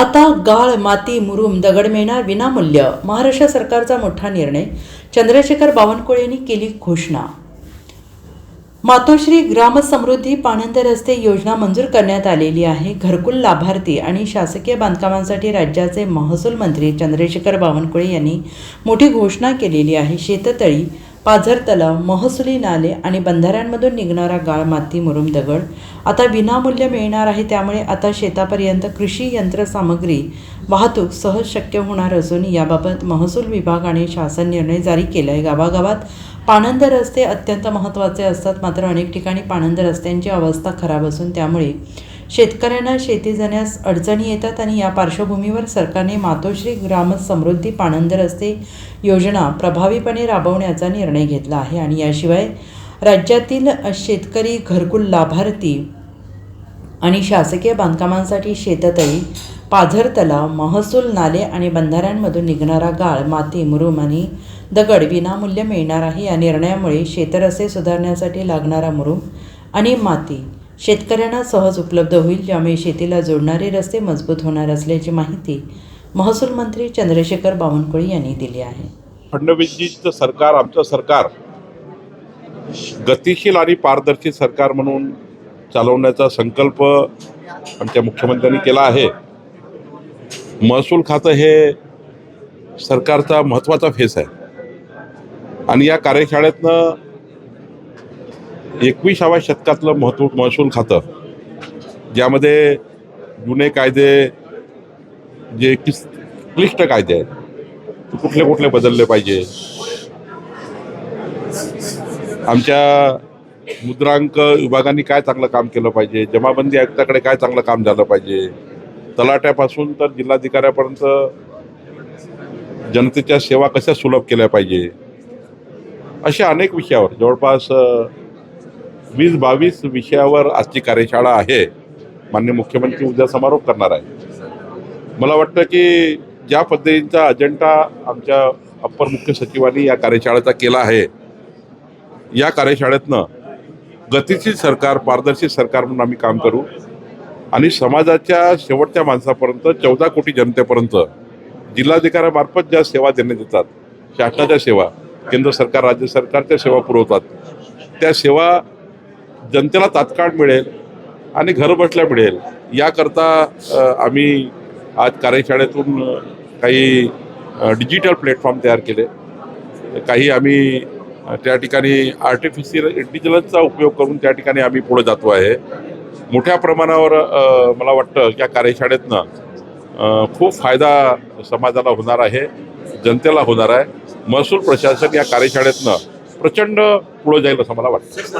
आता गाळ माती मुरुम दगड मिळणार विनामूल्य महाराष्ट्र सरकारचा मोठा निर्णय चंद्रशेखर बावनकुळे यांनी केली घोषणा. मातोश्री ग्रामसमृद्धी पाणंद रस्ते योजना मंजूर करण्यात आलेली आहे. घरकुल लाभार्थी आणि शासकीय बांधकामांसाठी राज्याचे महसूल मंत्री चंद्रशेखर बावनकुळे यांनी मोठी घोषणा केलेली आहे. शेततळी पाझर तलाव महसुली नाले आणि बंधाऱ्यांमधून निघणारा गाळ माती मुरुम दगड आता विनामूल्य मिळणार आहे. त्यामुळे आता शेतापर्यंत कृषी यंत्रसामग्री वाहतूक सहज शक्य होणार असून याबाबत महसूल विभागाने शासन निर्णय जारी केला आहे गावागावात पाणंद रस्ते अत्यंत महत्त्वाचे असतात. मात्र अनेक ठिकाणी पाणंद रस्त्यांची अवस्था खराब असून त्यामुळे शेतकऱ्यांना शेती जाण्यास अडचणी येतात आणि या पार्श्वभूमीवर सरकारने मातोश्री ग्राम समृद्धी पाणंद रस्ते योजना प्रभावीपणे राबवण्याचा निर्णय घेतला आहे. आणि याशिवाय राज्यातील शेतकरी घरकुल लाभार्थी आणि शासकीय बांधकामांसाठी शेततळी पाझर तलाव महसूल नाले आणि बंधाऱ्यांमधून निघणारा गाळ माती मुरुम आणि दगड विनामूल्य मिळणार आहे. या निर्णयामुळे शेतरसे सुधारण्यासाठी लागणारा मुरुम आणि माती शेतकऱ्यांना सहज उपलब्ध होईल ज्यामुळे शेतीला जोडणारे रस्ते मजबूत होणार असल्याची माहिती महसूल मंत्री चंद्रशेखर बावनकुळे यांनी दिली आहे. फडणवीसजीचं सरकार आमचं सरकार गतिशील आणि पारदर्शी सरकार म्हणून चालवण्याचा संकल्प आमच्या मुख्यमंत्र्यांनी केला आहे. महसूल खातं हे सरकारचा महत्त्वाचा फेस आहे. आणि या कार्यशाळेतनं एकविसाव्या शतकातलं महत्त्व महसूल खातं. ज्यामध्ये जुने कायदे जे किस क्लिष्ट कायदे आहेत ते कुठले कुठले बदलले पाहिजे? आमच्या मुद्रांक विभागाने काय चांगलं काम केलं पाहिजे? जमाबंदी आयुक्ताकडे काय चांगलं काम झालं पाहिजे? तलाट्यापासून तर जिल्हाधिकाऱ्यापर्यंत जनतेच्या सेवा कशा सुलभ केल्या पाहिजे? अशा अनेक विषयावर जवळपास वीस बावीस विषयावर आजची कार्यशाळा आहे. माननीय मुख्यमंत्री उद्या समारोप करणार आहे. मला वाटतं की ज्या पद्धतीचा अजेंडा आमच्या अप्पर मुख्य सचिवांनी या कार्यशाळेचा केला आहे या कार्यशाळेतनं गतिशील सरकार पारदर्शी सरकार म्हणून आम्ही काम करू आणि समाजाच्या शेवटच्या माणसापर्यंत चौदा कोटी जनतेपर्यंत जिल्हाधिकाऱ्यामार्फत ज्या सेवा देण्यात येतात शासनाच्या सेवा केंद्र सरकार राज्य सरकारच्या सेवा पुरवतात त्या सेवा जनतेला तात्काळ मिळेल आणि घरबसल्या मिळेल. याकरता आम्ही आज कार्यशाळेतून काही डिजिटल प्लॅटफॉर्म तयार केले. काही आम्ही त्या ठिकाणी आर्टिफिशियल इंटेलिजन्सचा उपयोग करून त्या ठिकाणी आम्ही पुढे जातो आहे. मोठ्या प्रमाणावर मला वाटतं या कार्यशाळेतनं खूप फायदा समाजाला होणार आहे जनतेला होणार आहे. महसूल प्रशासन या कार्यशाळेतनं प्रचंड पुढे जाईल असं मला वाटतं.